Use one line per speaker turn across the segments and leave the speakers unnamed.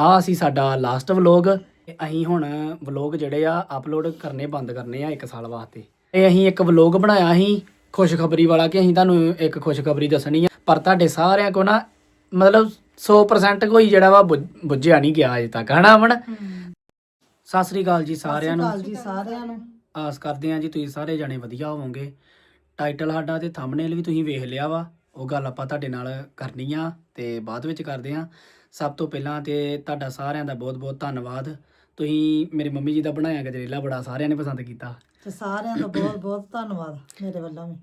ਆ ਸੀ ਸਾਡਾ last vlog ਅਸੀਂ ਹੁਣ ਵਲੌਗ ਜਿਹੜੇ ਆ ਅਪਲੋਡ ਕਰਨੇ ਬੰਦ ਕਰਨੇ ਆ ਇੱਕ ਸਾਲ ਵਾਸਤੇ। ਇਹ ਅਸੀਂ ਇੱਕ ਵਲੌਗ ਬਣਾਇਆ ਸੀ ਖੁਸ਼ਖਬਰੀ ਵਾਲਾ ਕਿ ਅਸੀਂ ਤੁਹਾਨੂੰ ਇੱਕ ਖੁਸ਼ਖਬਰੀ ਦੱਸਣੀ ਆ। ਪਰ ਤੁਹਾਡੇ ਸਾਰਿਆਂ ਕੋ ਨਾ ਮਤਲਬ 100% ਕੋਈ ਜਿਹੜਾ ਵਾ ਬੁੱਝ- ਬੁੱਝਿਆ ਨਹੀਂ ਗਿਆ ਅਜੇ ਤੱਕ ਹਨਾ ਅਮਨ? ਸਤਿ ਸ੍ਰੀ ਅਕਾਲ ਜੀ ਸਾਰਿਆਂ ਨੂੰ।
ਕਾਲ ਜੀ ਸਾਰਿਆਂ ਨੂੰ।
ਆਸ ਕਰਦੇ ਹਾਂ ਜੀ ਤੁਸੀਂ ਸਾਰੇ ਜਣੇ ਵਧੀਆ ਹੋਵੋਗੇ। ਟਾਈਟਲ ਸਾਡਾ ਤੇ ਥੰਬਨੇਲ ਵੀ ਤੁਸੀਂ ਵੇਖ ਲਿਆ ਵਾ ਉਹ ਗੱਲ ਆਪਾਂ ਤੁਹਾਡੇ ਨਾਲ ਕਰਨੀ ਆ ਤੇ ਬਾਅਦ ਵਿੱਚ ਕਰਦੇ ਆ ਸਭ ਤੋਂ ਪਹਿਲਾਂ ਤੇ ਤੁਹਾਡਾ ਸਾਰਿਆਂ ਦਾ ਬਹੁਤ-ਬਹੁਤ ਧੰਨਵਾਦ। ਤੁਸੀਂ ਮੇਰੀ ਮੰਮੀ ਜੀ ਦਾ ਬਣਾਇਆ ਗਜਰੇਲਾ ਬੜਾ ਸਾਰਿਆਂ ਨੇ ਪਸੰਦ ਕੀਤਾ।
ਤੇ ਸਾਰਿਆਂ ਦਾ ਬਹੁਤ ਬਹੁਤ ਧੰਨਵਾਦ ਮੇਰੇ ਵੱਲੋਂ ਵੀ।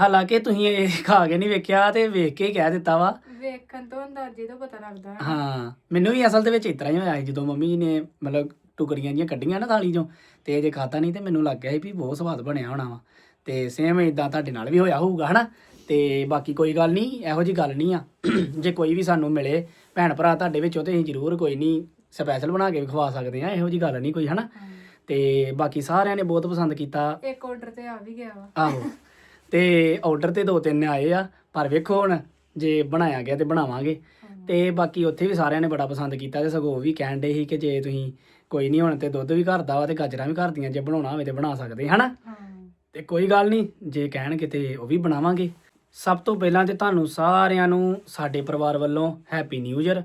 ਹਾਲਾਂਕਿ ਤੁਸੀਂ ਇਹ ਖਾ ਕੇ ਨਹੀਂ ਵੇਖਿਆ ਤੇ ਵੇਖ ਕੇ ਹੀ ਕਹਿ ਦਿੱਤਾ ਵਾ।
ਵੇਖਣ ਤੋਂ ਅੰਦਾਜ਼ੇ ਤੋਂ ਪਤਾ ਲੱਗਦਾ। ਹੈ
ਹਾਂ ਮੈਨੂੰ ਵੀ ਅਸਲ ਦੇ ਵਿੱਚ ਇਤਰਾ ਹੀ ਹੋਇਆ ਸੀ ਜਦੋਂ ਮੰਮੀ ਜੀ ਨੇ ਮਤਲਬ ਟੁਕੜੀਆਂ ਜੀਆਂ ਕੱਢੀਆਂ ਨਾ ਥਾਲੀ ਚੋਂ ਤੇ ਜੇ ਖਾਤਾ ਨਹੀਂ ਤੇ ਮੈਨੂੰ ਲੱਗ ਗਿਆ ਸੀ ਵੀ ਬਹੁਤ ਸਵਾਦ ਬਣਿਆ ਹੋਣਾ ਵਾ। ਤੇ ਸੇਮ ਇਦਾਂ ਤੁਹਾਡੇ ਨਾਲ ਵੀ ਹੋਇਆ ਹੋਊਗਾ ਹਨਾ? ਤੇ ਬਾਕੀ ਕੋਈ ਗੱਲ ਨਹੀਂ ਇਹੋ ਜੀ ਗੱਲ ਨਹੀਂ ਆ। ਜੇ ਕੋਈ ਵੀ ਸਾਨੂੰ ਮਿਲੇ ਭੈਣ ਭਰਾ ਤੁਹਾਡੇ ਵਿੱਚੋਂ ਤੇ ਅਸੀਂ ਜ਼ਰੂਰ ਕੋਈ ਨਹੀਂ ਸਪੈਸ਼ਲ ਬਣਾ ਕੇ ਵੀ ਖਵਾ ਸਕਦੇ ਆ ਇਹੋ ਜੀ ਗੱਲ ਨਹੀਂ ਕੋਈ ਹਨਾ? ਤੇ ਬਾਕੀ ਸਾਰਿਆਂ ਨੇ ਬਹੁਤ ਪਸੰਦ ਕੀਤਾ।
ਇੱਕ ਆਰਡਰ ਤੇ ਆ ਵੀ ਗਿਆ ਵਾ।
ਆਹੋ। ਤੇ ਆਰਡਰ ਤੇ ਦੋ ਤਿੰਨ ਆਏ ਆ ਪਰ ਵੇਖੋ ਹੁਣ ਜੇ ਬਣਾਇਆ ਗਿਆ ਤੇ ਬਣਾਵਾਂਗੇ। ਤੇ ਬਾਕੀ ਉੱਥੇ ਵੀ ਸਾਰਿਆਂ ਨੇ ਬੜਾ ਪਸੰਦ ਕੀਤਾ ਤੇ ਸਗੋਂ ਉਹ ਵੀ ਕਹਿਣ ਦੇ ਸੀ ਕਿ ਜੇ ਤੁਸੀਂ ਕੋਈ ਨਹੀਂ ਹੁਣ ਤੇ ਦੁੱਧ ਵੀ ਘਰ ਦਾ ਵਾ ਤੇ ਗਾਜਰਾਂ ਵੀ ਘਰ ਦੀਆਂ ਜੇ ਬਣਾਉਣਾ ਹੋਵੇ ਤੇ ਬਣਾ ਸਕਦੇ ਹਨਾ? ਤੇ ਕੋਈ ਗੱਲ ਨਹੀਂ ਜੇ ਕਹਿਣਗੇ ਤੇ ਉਹ ਵੀ ਬਣਾਵਾਂਗੇ। ਸਭ ਤੋਂ ਪਹਿਲਾਂ ਤੇ ਤੁਹਾਨੂੰ ਸਾਰਿਆਂ ਨੂੰ ਸਾਡੇ ਪਰਿਵਾਰ ਵੱਲੋਂ ਹੈਪੀ ਨਿਊ ਇਅਰ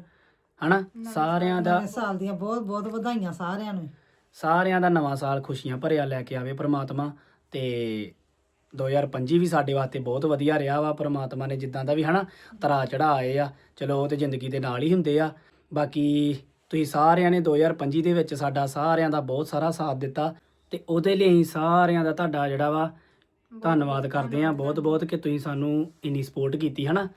ਹਨਾ? ਸਾਰਿਆਂ ਦਾ
ਨਵੇਂ ਸਾਲ ਦੀਆਂ ਬਹੁਤ ਬਹੁਤ ਵਧਾਈਆਂ ਸਾਰਿਆਂ ਨੂੰ।
ਸਾਰਿਆਂ ਦਾ ਨਵਾਂ ਸਾਲ ਖੁਸ਼ੀਆਂ ਭਰਿਆ ਲੈ ਕੇ ਆਵੇ ਪ੍ਰਮਾਤਮਾ ਤੇ 2025 ਵੀ ਸਾਡੇ ਵਾਸਤੇ ਬਹੁਤ ਵਧੀਆ ਰਿਹਾ ਵਾ, ਪਰਮਾਤਮਾ ਨੇ ਜਿੱਦਾਂ ਦਾ ਵੀ ਹਨਾ ਤਰਾ ਚੜਾ ਆਏ ਆ। ਚਲੋ, ਉਹ ਤੇ ਜ਼ਿੰਦਗੀ ਦੇ ਨਾਲ ਹੀ ਹੁੰਦੇ ਆ। ਬਾਕੀ ਤੁਸੀਂ ਸਾਰਿਆਂ ਨੇ 2025 ਦੇ ਵਿੱਚ ਸਾਡਾ ਸਾਰਿਆਂ ਦਾ ਬਹੁਤ ਸਾਰਾ ਸਾਥ ਦਿੱਤਾ ਤੇ ਉਹਦੇ ਲਈ ਅਸੀਂ ਸਾਰਿਆਂ ਦਾ ਤੁਹਾਡਾ ਜਿਹੜਾ ਵਾ ਧੰਨਵਾਦ ਕਰਦੇ ਆ। ਬਹੁਤ ਬਹੁਤ ਕਿ ਤੁਸੀਂ ਸਾਨੂੰ ਇੰਨੀ ਸਪੋਰਟ ਕੀਤੀ ਹਨਾ।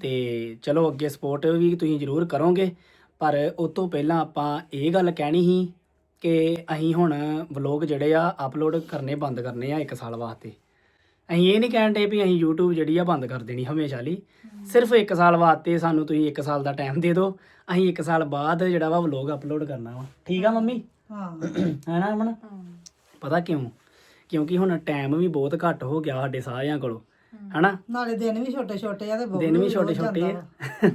ਤੇ ਚਲੋ, ਅੱਗੇ ਸਪੋਰਟ ਵੀ ਤੁਸੀਂ ਜ਼ਰੂਰ ਕਰੋਗੇ। ਪਰ ਉਸ ਤੋਂ ਪਹਿਲਾਂ ਆਪਾਂ ਇਹ ਗੱਲ ਕਹਿਣੀ ਸੀ ਕਿ ਅਸੀਂ ਹੁਣ ਵਲੌਗ ਜਿਹੜੇ ਆ ਅਪਲੋਡ ਕਰਨੇ ਬੰਦ ਕਰਨੇ ਆ ਇੱਕ ਸਾਲ ਵਾਸਤੇ। ਅਸੀਂ ਇਹ ਨਹੀਂ ਕਹਿਣ ਦੇ ਵੀ ਅਸੀਂ YouTube ਜਿਹੜੀ ਆ ਬੰਦ ਕਰ ਦੇਣੀ ਹਮੇਸ਼ਾ ਲਈ। ਸਿਰਫ ਇੱਕ ਸਾਲ ਵਾਸਤੇ ਸਾਨੂੰ ਤੁਸੀਂ ਇੱਕ ਸਾਲ ਦਾ ਟਾਈਮ ਦੇ ਦਿਓ। ਅਸੀਂ ਇੱਕ ਸਾਲ ਬਾਅਦ ਜਿਹੜਾ ਵਾ ਵਲੌਗ ਅਪਲੋਡ ਕਰਨਾ ਵਾ। ਠੀਕ ਆ ਮੰਮੀ?
ਹਾਂ।
ਹੈਨਾ ਅਮਨ
ਹਾਂ।
ਪਤਾ ਕਿਉਂ? ਕਿਉਂਕਿ ਹੁਣ ਟਾਈਮ ਵੀ ਬਹੁਤ ਘੱਟ ਹੋ ਗਿਆ ਸਾਡੇ ਸਾਰਿਆਂ ਕੋਲੋਂ। ਹਨਾ?
ਨਾਲੇ ਦਿਨ ਵੀ ਛੋਟੇ ਛੋਟੇ ਆ ਤੇ ਬਹੁਤ
ਦਿਨ ਵੀ ਛੋਟੇ ਛੋਟੇ ਆ।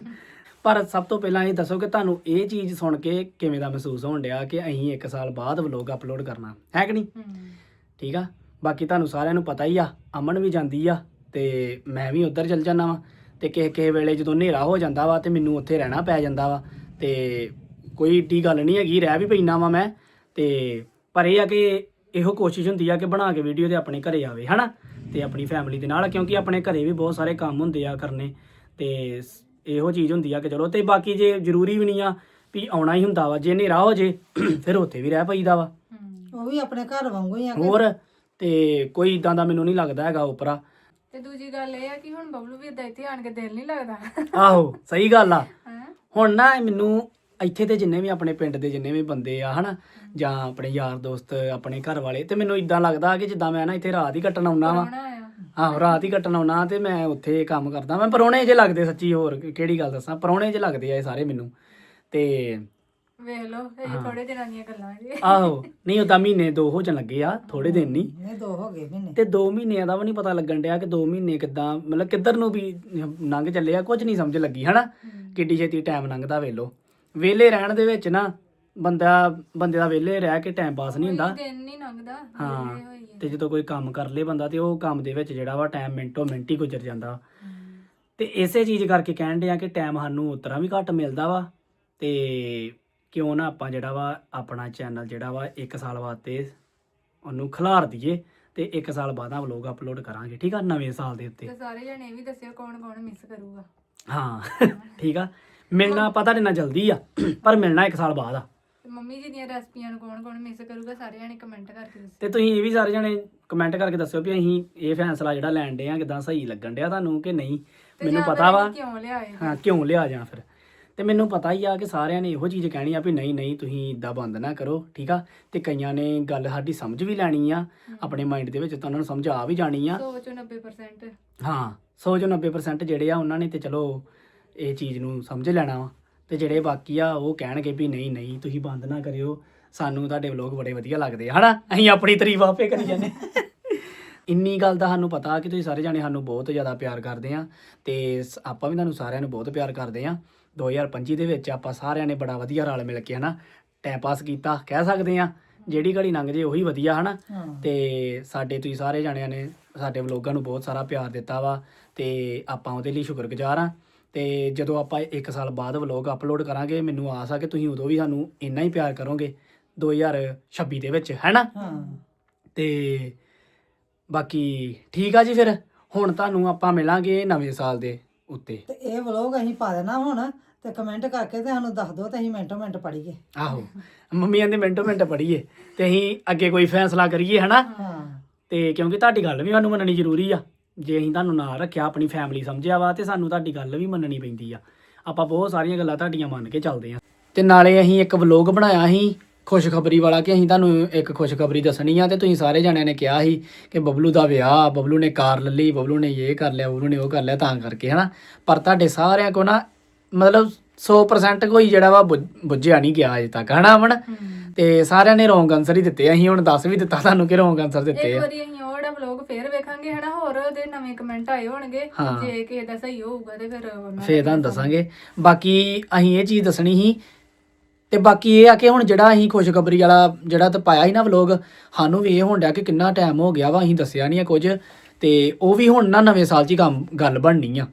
ਪਰ ਸਭ ਤੋਂ ਪਹਿਲਾਂ ਇਹ ਦੱਸੋ ਕਿ ਤੁਹਾਨੂੰ ਇਹ ਚੀਜ਼ ਸੁਣ ਕੇ ਕਿਵੇਂ ਦਾ ਮਹਿਸੂਸ ਹੋਣ ਡਿਆ ਕਿ ਅਸੀਂ ਇੱਕ ਸਾਲ ਬਾਅਦ ਵਲੌਗ ਅਪਲੋਡ ਕਰਨਾ। ਹੈ ਕਿ ਨਹੀਂ। ਠੀਕ ਆ? ਬਾਕੀ ਤੁਹਾਨੂੰ ਸਾਰਿਆਂ ਨੂੰ ਪਤਾ ਹੀ ਆ ਅਮਨ ਵੀ ਜਾਂਦੀ ਆ ਤੇ ਮੈਂ ਵੀ ਉੱਧਰ ਚਲ ਜਾਂਦਾ ਵਾਂ ਤੇ ਕਿਸੇ ਕਿਸੇ ਵੇਲੇ ਜਦੋਂ ਹਨੇਰਾ ਹੋ ਜਾਂਦਾ ਵਾ ਤੇ ਮੈਨੂੰ ਉੱਥੇ ਰਹਿਣਾ ਪੈ ਜਾਂਦਾ ਵਾ ਤੇ ਕੋਈ ਏਡੀ ਗੱਲ ਨਹੀਂ ਹੈਗੀ ਰਹਿ ਵੀ ਪੈਣਾ ਵਾ ਮੈਂ ਤੇ ਪਰ ਇਹ ਆ ਕਿ ਇਹੋ ਕੋਸ਼ਿਸ਼ ਹੁੰਦੀ ਆ ਕਿ ਬਣਾ ਕੇ ਵੀਡੀਓ ਤੇ ਆਪਣੇ ਘਰੇ ਆਵੇ ਹਨਾ ਤੇ ਆਪਣੀ ਫੈਮਿਲੀ ਦੇ ਨਾਲ ਕਿਉਂਕਿ ਆਪਣੇ ਘਰੇ ਵੀ ਬਹੁਤ ਸਾਰੇ ਕੰਮ ਹੁੰਦੇ ਆ ਕਰਨੇ ਤੇ ਇਹੋ ਚੀਜ਼ ਹੁੰਦੀ ਆ ਕਿ ਚਲੋ ਤੇ ਬਾਕੀ ਜੇ ਜ਼ਰੂਰੀ ਵੀ ਨਹੀਂ ਆ ਵੀ ਆਉਣਾ ਹੀ ਹੁੰਦਾ ਵਾ ਜੇ ਹਨੇਰਾ ਹੋ ਜੇ ਫਿਰ ਉੱਥੇ ਵੀ ਰਹਿ ਪਈਦਾ ਵਾ।
ਉਹ ਵੀ ਆਪਣੇ ਘਰ ਵਾਂਗੂ ਹੀ ਆ ਕਿ
ਹੋਰ ਤੇ ਕੋਈ ਇਦਾਂ ਦਾ ਮੈਨੂੰ ਨਹੀਂ ਲੱਗਦਾ ਹੈਗਾ ਉਪਰਾ।
ਤੇ ਦੂਜੀ ਗੱਲ ਇਹ ਆ ਕਿ ਹੁਣ ਬਬਲੂ ਵੀ ਏਦਾਂ ਇੱਥੇ ਆਣ ਕੇ ਦਿਲ ਨਹੀਂ ਲੱਗਦਾ।
ਆਹੋ ਸਹੀ ਗੱਲ ਆ।
ਹਾਂ?
ਹੁਣ ਨਾ ਮੈਨੂੰ ਇੱਥੇ ਦੇ ਜਿੰਨੇ ਵੀ ਆਪਣੇ ਪਿੰਡ ਦੇ ਜਿੰਨੇ ਵੀ ਬੰਦੇ ਆ ਹਨਾ ਜਾਂ ਆਪਣੇ ਯਾਰ ਦੋਸਤ ਆਪਣੇ ਘਰ ਵਾਲੇ ਤੇ ਮੈਨੂੰ ਇਦਾਂ ਲੱਗਦਾ ਕਿ ਜਿੱਦਾਂ ਮੈਂ ਨਾ ਇੱਥੇ ਰਾਤ ਹੀ ਕੱਟਣ ਆਉਣਾ ਵਾਂ।
ਆ।
ਆਹੋ ਰਾਤ ਹੀ ਕੱਟਣ ਆਉਣਾ ਤੇ ਮੈਂ ਉੱਥੇ ਕੰਮ ਕਰਦਾ ਮੈਂ ਪਰੋਣੇ ਜੇ ਲੱਗਦੇ ਸੱਚੀ ਹੋਰ ਕਿਹੜੀ ਗੱਲ ਦੱਸਾਂ? ਪਰੋਣੇ ਜੇ ਲੱਗਦੇ ਆ ਇਹ ਸਾਰੇ ਮੈਨੂੰ। ਤੇ
ਵੇਖ ਲਓ ਇਹ ਥੋੜੇ ਦਿਨਾਂ ਦੀਆਂ ਗੱਲਾਂ ਜੀ
ਆਹੋ ਨਹੀਂ ਉਦਾਂ ਮਹੀਨੇ ਦੋ ਹੋ ਜਾਣ ਲੱਗੇ ਆ ਥੋੜੇ ਦਿਨ ਨਹੀਂ
ਨੇ ਦੋ ਹੋ ਗਏ ਮਹੀਨੇ।
ਤੇ 2 ਮਹੀਨਿਆਂ ਦਾ ਵੀ ਨਹੀਂ ਪਤਾ ਲੱਗਣ ਡਿਆ ਕਿ 2 ਮਹੀਨੇ ਕਿੱਦਾਂ ਮਤਲਬ ਕਿੱਧਰ ਨੂੰ ਵੀ ਲੰਘ ਚੱਲੇ ਆ ਕੁਝ ਨਹੀਂ ਸਮਝ ਲੱਗੀ ਹਨਾ? ਕਿੱਡੀ ਛੇਤੀ ਟਾਈਮ ਲੰਘਦਾ ਵੇਲੋ ਵਿਹਲੇ ਰਹਿਣ ਦੇ ਵਿੱਚ ਨਾ ਬੰਦਾ ਬੰਦੇ ਦਾ ਵਿਹਲੇ ਰਹਿ ਕੇ ਟਾਈਮ ਪਾਸ ਨਹੀਂ ਹੁੰਦਾ।
ਕੋਈ ਦਿਨ ਨਹੀਂ ਲੰਘਦਾ
ਹਾਂ
ਵਿਹਲੇ ਹੋਈਏ।
ਤੇ ਜਦੋਂ ਕੋਈ ਕੰਮ ਕਰ ਲੇ ਬੰਦਾ ਤੇ ਉਹ ਕੰਮ ਦੇ ਵਿੱਚ ਜਿਹੜਾ ਵਾ ਟਾਈਮ ਮਿੰਟੋ ਮਿੰਟ ਹੀ ਗੁਜ਼ਰ ਜਾਂਦਾ। ਤੇ ਇਸੇ ਚੀਜ਼ ਕਰਕੇ ਕਹਿਣ ਡਿਆ ਕਿ ਟਾਈਮ ਸਾਨੂੰ ਉਤਰਾ ਵੀ ਘੱਟ ਮਿਲਦਾ ਵਾ ਤੇ ਕਿਉਂ ਨਾ ਆਪਾਂ ਜਿਹੜਾ ਵਾ ਆਪਣਾ ਚੈਨਲ ਜਿਹੜਾ ਵਾ 1 ਸਾਲ ਵਾਸਤੇ ਉਹਨੂੰ ਖਿਲਾਰ ਦਈਏ ਤੇ 1 ਸਾਲ ਬਾਅਦਾਂ ਵਲੋਗ ਅਪਲੋਡ ਕਰਾਂਗੇ ਠੀਕ ਆ? ਨਵੇਂ ਸਾਲ ਦੇ ਉੱਤੇ।
ਤੇ ਸਾਰੇ ਜਣੇ ਇਹ ਵੀ ਦੱਸਿਓ ਕੌਣ ਕੌਣ ਮਿਸ ਕਰੂਗਾ।
ਹਾਂ ਠੀਕ ਆ? ਮਿਲਣਾ ਆਪਾਂ ਤੁਹਾਡੇ ਨਾਲ ਜਲਦੀ ਆ ਪਰ ਮਿਲਣਾ 1 ਸਾਲ ਬਾਅਦ ਆ।
ਤੇ ਮੰਮੀ ਜੀ ਦੀਆਂ ਰੈਸਪੀਆਂ ਨੂੰ ਕੌਣ ਕੌਣ ਮਿਸ ਕਰੂਗਾ ਸਾਰੇ ਜਣੇ ਕਮੈਂਟ ਕਰਕੇ ਦੱਸਿਓ।
ਤੇ ਤੁਸੀਂ ਇਹ ਵੀ ਸਾਰੇ ਜਣੇ ਕਮੈਂਟ ਕਰਕੇ ਦੱਸਿਓ ਵੀ ਅਸੀਂ ਇਹ ਫੈਸਲਾ ਜਿਹੜਾ ਲੈਣ ਦੇ ਆ ਕਿਦਾਂ ਸਹੀ ਲੱਗਣ ਡਿਆ ਤੁਹਾਨੂੰ ਕਿ ਨਹੀਂ?
ਤੇ
ਮੈਨੂੰ
ਜਾਂ
ਪਤਾ ਵਾ।
ਕਿਉਂ ਲਿਆਏ?
ਹਾਂ ਕਿਉਂ ਲਿਆ ਜਾਂ ਫਿਰ? ਤੇ ਮੈਨੂੰ ਪਤਾ ਹੀ ਆ ਕਿ ਸਾਰਿਆਂ ਨੇ ਇਹੋ ਚੀਜ਼ ਕਹਿਣੀ ਆ ਵੀ ਨਹੀਂ ਨਹੀਂ ਤੁਸੀਂ ਇਦਾਂ ਬੰਦ ਨਾ ਕਰੋ ਠੀਕ ਆ? ਤੇ ਕਈਆਂ ਨੇ ਗੱਲ ਸਾਡੀ ਸਮਝ ਵੀ ਲੈਣੀ ਆ ਆਪਣੇ ਮਾਈਂਡ ਦੇ ਵਿੱਚ ਤਾਂ ਉਹਨਾਂ ਨੂੰ ਸਮਝ ਆ ਵੀ ਜਾਣੀ ਆ।
100 ਚੋਂ 90%
ਹਾਂ 100 ਚੋਂ 90% ਜਿਹੜੇ ਆ ਉਹਨਾਂ ਨੇ ਤੇ ਚਲੋ ਇਹ ਚੀਜ਼ ਨੂੰ ਸਮਝ ਲੈਣਾ ਵਾ। ਤੇ ਜਿਹੜੇ ਬਾਕੀ ਆ ਉਹ ਕਹਿਣਗੇ ਵੀ ਨਹੀਂ ਨਹੀਂ ਤੁਸੀਂ ਬੰਦ ਨਾ ਕਰਿਓ। ਸਾਨੂੰ ਤੁਹਾਡੇ ਵਲੋਗ ਬੜੇ ਵਧੀਆ ਲੱਗਦੇ ਆ ਹਨਾ? ਅਸੀਂ ਆਪਣੀ ਤਾਰੀਫ ਆਪੇ ਕਰੀ ਜਾਂਦੇ ਇੰਨੀ ਗੱਲ ਦਾ ਸਾਨੂੰ ਪਤਾ ਕਿ ਤੁਸੀਂ ਸਾਰੇ ਜਾਣੇ ਸਾਨੂੰ ਬਹੁਤ ਜ਼ਿਆਦਾ ਪਿਆਰ ਕਰਦੇ ਆ ਤੇ ਆਪਾਂ ਵੀ ਤੁਹਾਨੂੰ ਸਾਰਿਆਂ ਨੂੰ ਬਹੁਤ ਪਿਆਰ ਕਰਦੇ ਆ। 2025 ਦੇ ਵਿੱਚ ਆਪਾਂ ਸਾਰਿਆਂ ਨੇ ਬੜਾ ਵਧੀਆ ਰਲ ਮਿਲ ਕੇ ਹਨਾ ਟਾਈਮ ਪਾਸ ਕੀਤਾ ਕਹਿ ਸਕਦੇ ਆ ਜਿਹੜੀ ਘੜੀ ਲੰਘ ਜੇ ਉਹੀ ਵਧੀਆ ਹਨਾ। ਤੇ ਸਾਡੇ ਤੁਸੀਂ ਸਾਰੇ ਜਾਣਿਆਂ ਨੇ ਸਾਡੇ ਵਲੋਗਾਂ ਨੂੰ ਬਹੁਤ ਸਾਰਾ ਪਿਆਰ ਦਿੱਤਾ ਵਾ ਤੇ ਆਪਾਂ ਉਹਦੇ ਲਈ ਸ਼ੁਕਰਗੁਜ਼ਾਰ ਆ ਤੇ ਜਦੋਂ ਆਪਾਂ 1 ਸਾਲ ਬਾਅਦ ਵਲੋਗ ਅਪਲੋਡ ਕਰਾਂਗੇ ਮੈਨੂੰ ਆਸ ਆ ਕਿ ਤੁਸੀਂ ਉਦੋਂ ਵੀ ਸਾਨੂੰ ਇੰਨਾ ਹੀ ਪਿਆਰ ਕਰੋਗੇ 2026 ਦੇ ਵਿੱਚ ਹੈਨਾ? ਤੇ ਬਾਕੀ ਠੀਕ ਆ ਜੀ ਫਿਰ ਹੁਣ ਤੁਹਾਨੂੰ ਆਪਾਂ ਮਿਲਾਂਗੇ ਨਵੇਂ ਸਾਲ ਦੇ ਉੱਤੇ।
ਤੇ ਇਹ ਵਲੋਗ ਅਸੀਂ ਪਾ ਦੇਣਾ ਹੁਣ ਤੇ ਕਮੈਂਟ ਕਰਕੇ ਤੇ ਸਾਨੂੰ ਦੱਸ ਦਿਓ ਤੇ ਅਸੀਂ ਮਿੰਟੋ ਮਿੰਟ ਪੜੀਏ
ਆਹੋ ਮੰਮੀਆਂ ਦੇ ਮਿੰਟੋ ਮਿੰਟ ਪੜੀਏ ਤੇ ਅਸੀਂ ਅੱਗੇ ਕੋਈ ਫੈਸਲਾ ਕਰੀਏ ਹਨਾ?
ਹਾਂ।
ਤੇ ਕਿਉਂਕਿ ਤੁਹਾਡੀ ਗੱਲ ਵੀ ਸਾਨੂੰ ਮੰਨਣੀ ਜ਼ਰੂਰੀ ਆ। ਜੇ ਅਸੀਂ ਤੁਹਾਨੂੰ ਨਾਲ ਰੱਖਿਆ ਆਪਣੀ ਫੈਮਿਲੀ ਸਮਝਿਆ ਵਾ ਤੇ ਸਾਨੂੰ ਤੁਹਾਡੀ ਗੱਲ ਵੀ ਮੰਨਣੀ ਪੈਂਦੀ ਆ। ਆਪਾਂ ਬਹੁਤ ਸਾਰੀਆਂ ਗੱਲਾਂ ਤੁਹਾਡੀਆਂ ਮੰਨ ਕੇ ਚੱਲਦੇ ਆ। ਤੇ ਨਾਲੇ ਅਸੀਂ ਇੱਕ ਵਲੋਗ ਬਣਾਇਆ ਸੀ ਖੁਸ਼ਖਬਰੀ ਵਾਲਾ ਕਿ ਅਸੀਂ ਤੁਹਾਨੂੰ ਇੱਕ ਖੁਸ਼ਖਬਰੀ ਦੱਸਣੀ ਆ ਤੇ ਤੁਸੀਂ ਸਾਰੇ ਜਣਿਆਂ ਨੇ ਕਿਹਾ ਸੀ ਕਿ ਬਬਲੂ ਦਾ ਵਿਆਹ ਬਬਲੂ ਨੇ ਕਾਰ ਲੈ ਲਈ ਬਬਲੂ ਨੇ ਇਹ ਕਰ ਲਿਆ ਬਬਲੂ ਨੇ ਉਹ ਕਰ ਲਿਆ ਤਾਂ ਕਰਕੇ ਹਨਾ? ਪਰ ਤੁਹਾਡੇ ਸਾਰਿਆਂ ਕੋ ਨਾ ਮਤਲਬ 100% ਕੋਈ ਜਿਹੜਾ ਵਾ ਬੁੱਝ- ਬੁੱਝਿਆ ਨਹੀਂ ਗਿਆ ਅਜੇ ਤੱਕ ਹਨਾ ਅਮਨ? ਤੇ ਸਾਰਿਆਂ ਨੇ ਰੋਂਗ ਆਨਸਰ ਹੀ ਦਿੱਤੇ। ਅਸੀਂ ਹੁਣ ਦੱਸ ਵੀ ਦਿੱਤਾ ਤੁਹਾਨੂੰ ਕਿ ਰੋਂਗ ਆਨਸਰ ਦਿੱਤੇ
ਇੱਕ
ਆ।
ਵਾਰੀ ਅਸੀਂ ਉਹ ਜਿਹੜਾ ਵਲੌਗ ਫੇਰ ਵੇਖਾਂਗੇ ਹਨਾ ਹੋਰ ਉਹਦੇ ਨਵੇਂ ਕਮੈਂਟ ਆਏ ਹੋਣਗੇ
ਹਾਂ।
ਜੇ ਕਿਸੇ ਦਾ ਸਹੀ ਹੋਊਗਾ ਤੇ ਫਿਰ ਉਹਨਾਂ
ਫੇਰ ਤੁਹਾਨੂੰ ਦੱਸਾਂਗੇ। ਬਾਕੀ ਅਸੀਂ ਇਹ ਚੀਜ਼ ਦੱਸਣੀ ਸੀ ਤੇ ਬਾਕੀ ਇਹ ਆ ਕਿ ਹੁਣ ਜਿਹੜਾ ਅਸੀਂ ਖੁਸ਼ਖਬਰੀ ਵਾਲਾ ਜਿਹੜਾ ਤੇ ਪਾਇਆ ਸੀ ਨਾ ਵਲੋਗ ਸਾਨੂੰ ਵੀ ਇਹ ਹੋਣ ਡਿਆ ਕਿ ਕਿੰਨਾ ਟਾਈਮ ਹੋ ਗਿਆ ਵਾ ਅਸੀਂ ਦੱਸਿਆ ਨਹੀਂ ਆ ਕੁਝ ਤੇ ਉਹ ਵੀ ਹੁਣ ਨਾ ਨਵੇਂ ਸਾਲ 'ਚ ਹੀ ਕੰਮ ਗੱਲ ਬਣਨੀ ਆ।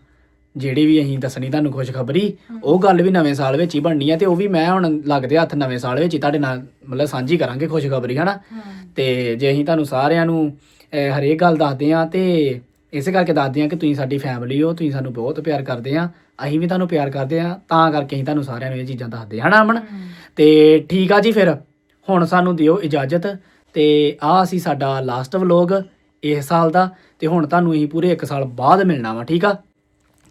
ਜਿਹੜੀ ਵੀ ਅਸੀਂ ਦੱਸਣੀ ਤੁਹਾਨੂੰ ਖੁਸ਼ਖਬਰੀ ਉਹ ਗੱਲ ਵੀ ਨਵੇਂ ਸਾਲ ਵਿੱਚ ਹੀ ਬਣਨੀ ਆ ਤੇ ਉਹ ਵੀ ਮੈਂ ਹੁਣ ਲੱਗਦੇ ਹੱਥ ਨਵੇਂ ਸਾਲ ਵਿੱਚ ਹੀ ਤੁਹਾਡੇ ਨਾਲ ਮਤਲਬ ਸਾਂਝੀ ਕਰਾਂਗੇ ਖੁਸ਼ਖਬਰੀ ਹਨਾ?
ਹਾਂ।
ਤੇ ਜੇ ਅਸੀਂ ਤੁਹਾਨੂੰ ਸਾਰਿਆਂ ਨੂੰ ਅਹ, ਹਰੇਕ ਗੱਲ ਦੱਸਦੇ ਆ ਤੇ ਇਸੇ ਕਰਕੇ ਦੱਸਦੇ ਆ ਕਿ ਤੁਸੀਂ ਸਾਡੀ ਫੈਮਿਲੀ ਹੋ ਤੁਸੀਂ ਸਾਨੂੰ ਬਹੁਤ ਪਿਆਰ ਕਰਦੇ ਆ ਅਸੀਂ ਵੀ ਤੁਹਾਨੂੰ ਪਿਆਰ ਕਰਦੇ ਆ ਤਾਂ ਕਰਕੇ ਅਸੀਂ ਤੁਹਾਨੂੰ ਸਾਰਿਆਂ ਨੂੰ ਇਹ ਚੀਜ਼ਾਂ ਦੱਸਦੇ ਹਾਂ ਹਨਾ ਅਮਨ? ਤੇ ਠੀਕ ਆ ਜੀ ਫਿਰ ਹੁਣ ਸਾਨੂੰ ਦਿਓ ਇਜਾਜ਼ਤ ਤੇ ਆ ਅਸੀਂ ਸਾਡਾ ਲਾਸਟ ਵਲੋਗ ਇਸ ਸਾਲ ਦਾ ਤੇ ਹੁਣ ਤੁਹਾਨੂੰ ਅਸੀਂ ਪੂਰੇ 1 ਸਾਲ ਬਾਅਦ ਮਿਲਣਾ ਵਾ ਠੀਕ ਆ?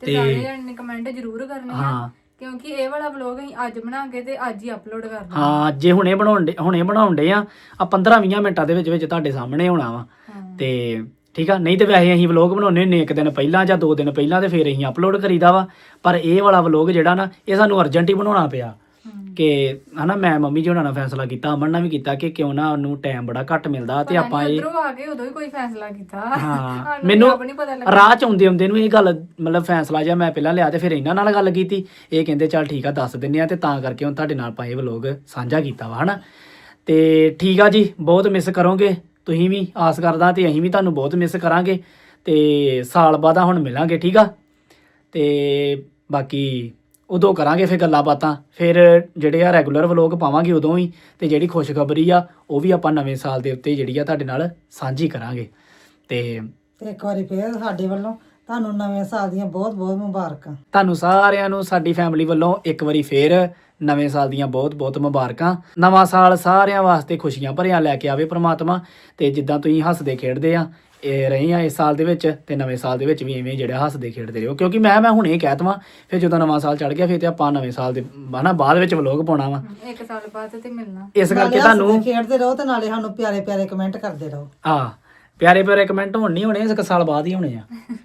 ਤੇ ਸਾਰੇ ਨੇ ਕਮੈਂਟ ਜ਼ਰੂਰ ਕਰਨੇ ਆ ਕਿਉਂਕਿ ਇਹ ਵਾਲਾ ਵਲੌਗ ਅਸੀਂ ਅੱਜ ਬਣਾਗੇ ਤੇ ਅੱਜ ਹੀ ਅਪਲੋਡ ਕਰਨਾ
ਹਾਂ ਜੇ ਹੁਣੇ ਬਣਾਉਣ ਡੇ ਹੁਣੇ ਬਣਾਉਣ ਡੇ ਆ ਆ 15 20 ਮਿੰਟਾਂ ਦੇ ਵਿੱਚ ਵਿੱਚ ਤੁਹਾਡੇ ਸਾਹਮਣੇ ਹੋਣਾ ਵਾ।
ਹਾਂ।
ਤੇ ਠੀਕ ਆ ਨਹੀਂ ਤੇ ਵੈਸੇ ਅਸੀਂ ਵਲੌਗ ਬਣਾਉਨੇ ਹੁੰਦੇ ਇੱਕ ਦਿਨ ਪਹਿਲਾਂ ਜਾਂ ਦੋ ਦਿਨ ਪਹਿਲਾਂ ਤੇ ਫਿਰ ਅਸੀਂ ਅਪਲੋਡ ਕਰੀਦਾ ਵਾ। ਪਰ ਇਹ ਵਾਲਾ ਵਲੌਗ ਜਿਹੜਾ ਨਾ ਇਹ ਸਾਨੂੰ ਅਰਜੈਂਟ ਹੀ ਬਣਾਉਣਾ ਪਿਆ। ਕਿ ਹਨਾ ਮੈਂ ਮੰਮੀ ਜੀ ਹੋਣਾ ਨਾਲ ਫੈਸਲਾ ਕੀਤਾ ਅਮਨ ਨਾਲ ਵੀ ਕੀਤਾ ਕਿ ਕਿਉਂ ਨਾ ਉਹਨੂੰ ਟਾਈਮ ਬੜਾ ਘੱਟ ਮਿਲਦਾ ਤੇ ਆਪਾਂ ਇਹ
ਉਧਰੋਂ ਆ ਕੇ ਉਦੋਂ ਹੀ ਕੋਈ ਫੈਸਲਾ ਕੀਤਾ।
ਹਾਂ ਮੈਨੂੰ ਰਾਹ ਚ ਆਉਂਦੇ ਆਉਂਦੇ ਨੂੰ ਇਹ ਗੱਲ ਮਤਲਬ ਫੈਸਲਾ ਜਿਹਾ ਮੈਂ ਪਹਿਲਾਂ ਲਿਆ ਤੇ ਫਿਰ ਇਹਨਾਂ ਨਾਲ ਗੱਲ ਕੀਤੀ ਇਹ ਕਹਿੰਦੇ ਚੱਲ ਠੀਕ ਆ ਦੱਸ ਦਿੰਨੇ ਆ ਤੇ ਤਾਂ ਕਰਕੇ ਹੁਣ ਤੁਹਾਡੇ ਨਾਲ ਆਪਾਂ ਇਹ ਵਲੋਗ ਸਾਂਝਾ ਕੀਤਾ ਵਾ ਹਨਾ। ਤੇ ਠੀਕ ਆ ਜੀ ਬਹੁਤ ਮਿਸ ਕਰੋਗੇ ਤੁਸੀਂ ਵੀ ਆਸ ਕਰਦਾ ਤੇ ਅਸੀਂ ਵੀ ਤੁਹਾਨੂੰ ਬਹੁਤ ਮਿਸ ਕਰਾਂਗੇ ਤੇ ਸਾਲ ਬਾਅਦ ਹੁਣ ਮਿਲਾਂਗੇ ਠੀਕ ਆ। ਤੇ ਬਾਕੀ ਉਦੋਂ ਕਰਾਂਗੇ ਫਿਰ ਗੱਲਾਂ ਬਾਤਾਂ। ਫਿਰ ਜਿਹੜੇ ਆ ਰੈਗੂਲਰ ਵਲੋਗ ਪਾਵਾਂਗੇ ਉਦੋਂ ਵੀ ਤੇ ਜਿਹੜੀ ਖੁਸ਼ਖਬਰੀ ਆ ਉਹ ਵੀ ਆਪਾਂ ਨਵੇਂ ਸਾਲ ਦੇ ਉੱਤੇ ਜਿਹੜੀ ਆ ਤੁਹਾਡੇ ਨਾਲ ਸਾਂਝੀ ਕਰਾਂਗੇ। ਤੇ
ਤੇ ਇੱਕ ਵਾਰੀ ਫੇਰ ਸਾਡੇ ਵੱਲੋਂ ਤੁਹਾਨੂੰ ਨਵੇਂ ਸਾਲ ਦੀਆਂ ਬਹੁਤ ਬਹੁਤ ਮੁਬਾਰਕਾਂ।
ਤੁਹਾਨੂੰ ਸਾਰਿਆਂ ਨੂੰ ਸਾਡੀ ਫੈਮਿਲੀ ਵੱਲੋਂ ਇੱਕ ਵਾਰੀ ਫੇਰ ਨਵੇਂ ਸਾਲ ਦੀਆਂ ਬਹੁਤ-ਬਹੁਤ ਮੁਬਾਰਕਾਂ। ਨਵਾਂ ਸਾਲ ਸਾਰਿਆਂ ਵਾਸਤੇ ਖੁਸ਼ੀਆਂ ਭਰਿਆ ਲੈ ਕੇ ਆਵੇ ਪ੍ਰਮਾਤਮਾ ਤੇ ਜਿੱਦਾਂ ਤੁਸੀਂ ਹੱਸਦੇ ਖੇਡਦੇ ਆ ਰਹੇ ਆ ਇਸ ਸਾਲ ਦੇ ਵਿੱਚ ਤੇ ਨਵੇਂ ਸਾਲ ਦੇ ਵਿੱਚ ਵੀ ਐਵੇਂ ਜਿਹੜਾ ਹੱਸਦੇ ਖੇਡਦੇ ਰਹੋ। ਕਿਉਂਕਿ ਮੈਂ ਮੈਂ ਹੁਣੇ ਕਹਿ ਦਵਾਂ ਫਿਰ ਜਦੋਂ ਨਵਾਂ ਸਾਲ ਚੜ ਗਿਆ ਫਿਰ ਤੇ ਆਪਾਂ ਨਵੇਂ ਸਾਲ ਦੇ ਹਨਾ ਬਾਅਦ ਵਿੱਚ ਵਲੋਗ ਪਾਉਣਾ ਵਾ।
ਇੱਕ ਸਾਲ ਬਾਅਦ ਤੇ ਮਿਲਣਾ।
ਇਸ ਕਰਕੇ ਤੁਹਾਨੂੰ
ਖੇਡਦੇ ਰਹੋ ਤੇ ਨਾਲੇ ਸਾਨੂੰ ਪਿਆਰੇ ਪਿਆਰੇ ਕਮੈਂਟ ਕਰਦੇ ਰਹੋ।
ਆ ਪਿਆਰੇ ਪਿਆਰੇ ਕਮੈਂਟ ਹੋਣ ਨਹੀਂ ਹੋਣੇ ਇਸ ਸਾਲ ਬਾਅਦ ਹੀ ਹੋਣੇ ਆ।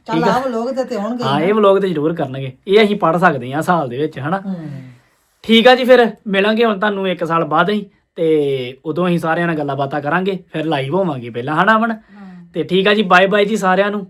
ਚੱਲ ਆਹ ਲੋਕ ਤੇ ਤੇ ਹੋਣਗੇ
ਹਾਂ ਇਹ ਵਲੋਗ ਤੇ ਜ਼ਰੂਰ ਕਰਨਗੇ। ਇਹ ਅਸੀਂ ਪੜ ਸਕਦੇ ਆ ਸਾਲ ਦੇ ਵਿੱਚ ਹਨਾ।
ਹੂੰ।
ਠੀਕ ਆ ਜੀ ਫਿਰ ਮਿਲਾਂਗੇ ਹੁਣ ਤੁਹਾਨੂੰ 1 ਸਾਲ ਬਾਅਦ ਹੀ ਤੇ ਉਦੋਂ ਅਸੀਂ ਸਾਰਿਆਂ ਨਾਲ ਗੱਲਾਂ ਬਾਤਾਂ ਕਰਾਂਗੇ ਫਿਰ ਲਾਈਵ ਹੋਵਾਂਗੇ ਪਹਿਲਾਂ ਹਨਾ ਅਮਨ?
ਹਾਂ।
ਤੇ ਠੀਕ ਆ ਜੀ ਬਾਏ ਬਾਏ ਜੀ ਸਾਰਿਆਂ ਨੂੰ।